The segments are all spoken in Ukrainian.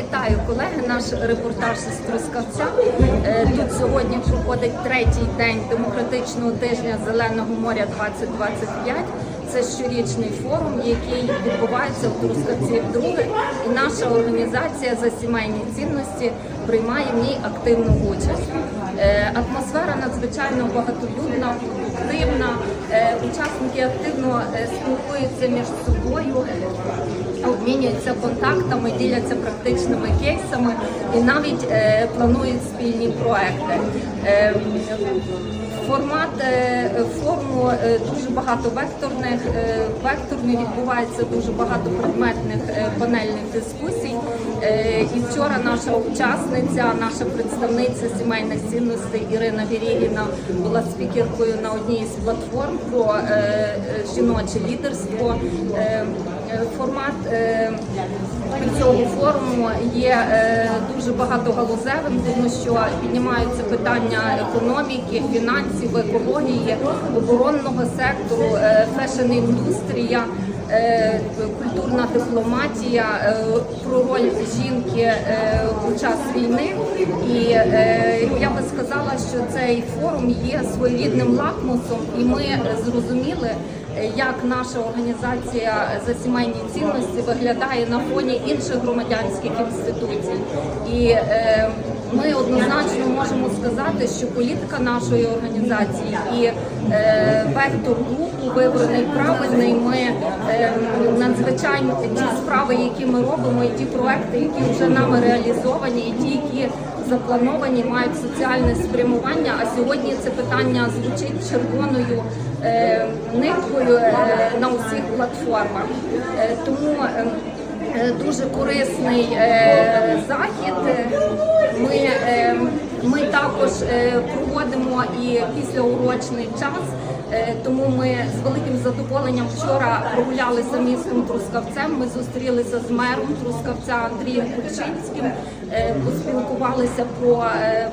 Вітаю колеги. Наш репортаж із Трускавця. Е, Тут сьогодні проходить третій день демократичного тижня Зеленого моря 2025. Це щорічний форум, який відбувається в Трускавці вдруге. І наша організація за сімейні цінності приймає в ній активну участь. Е, Атмосфера надзвичайно багатолюдна, Учасники активно е, спілкуються між собою обмінюються контактами, діляться практичними кейсами і навіть е, планують спільні проекти. Е, Формат форуму е, дуже багатовекторних, е, векторний відбувається дуже багато предметних панельних дискусій. Е, І вчора наша учасниця, наша представниця сімейних цінностей Ірина Вірігіна була спікеркою на одній з платформ про е, е, жіноче лідерство. Е, Формат е, цього форуму є е, дуже багатогалузевим, тому що піднімаються питання економіки, фінансів, екології, оборонного сектору, фешн-індустрія. Культурна дипломатія про роль жінки у час війни, і я би сказала, що цей форум є своєрідним лакмусом, і ми зрозуміли, як наша організація за сімейні цінності виглядає на фоні інших громадянських інституцій. І е, ми однозначно можемо сказати, що політика нашої організації і е, вектор руху вибраний правильний. Ми е, надзвичайно ті справи, які ми робимо, і ті проекти, які вже нами реалізовані, і ті, які заплановані, мають соціальне спрямування. А сьогодні це питання звучить червоною е, ниткою е, на усіх платформах. Е, тому е, е, дуже корисний захід. Ми також е, проводимо і післяурочний час. Е, Тому ми з великим задоволенням вчора прогулялися містом Трускавцем. Ми зустрілися з мером Трускавця Андрієм Кульчинським, е, поспілкувалися про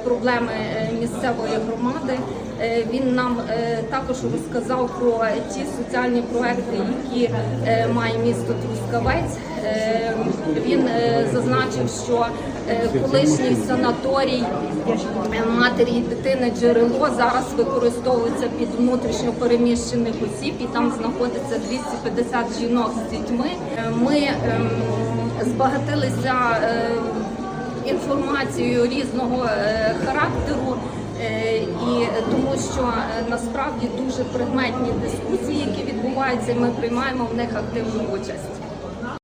проблеми місцевої громади. Він нам також розказав про ті соціальні проекти, які має місто Трускавець. Е, Він е, зазначив, що е, колишній санаторій матері і дитини джерело зараз використовується під внутрішньо переміщених осіб, і там знаходиться 250 жінок з дітьми. Ми ем, збагатилися інформацією різного характеру. І тому, що насправді дуже предметні дискусії, які відбуваються, ми приймаємо в них активну участь.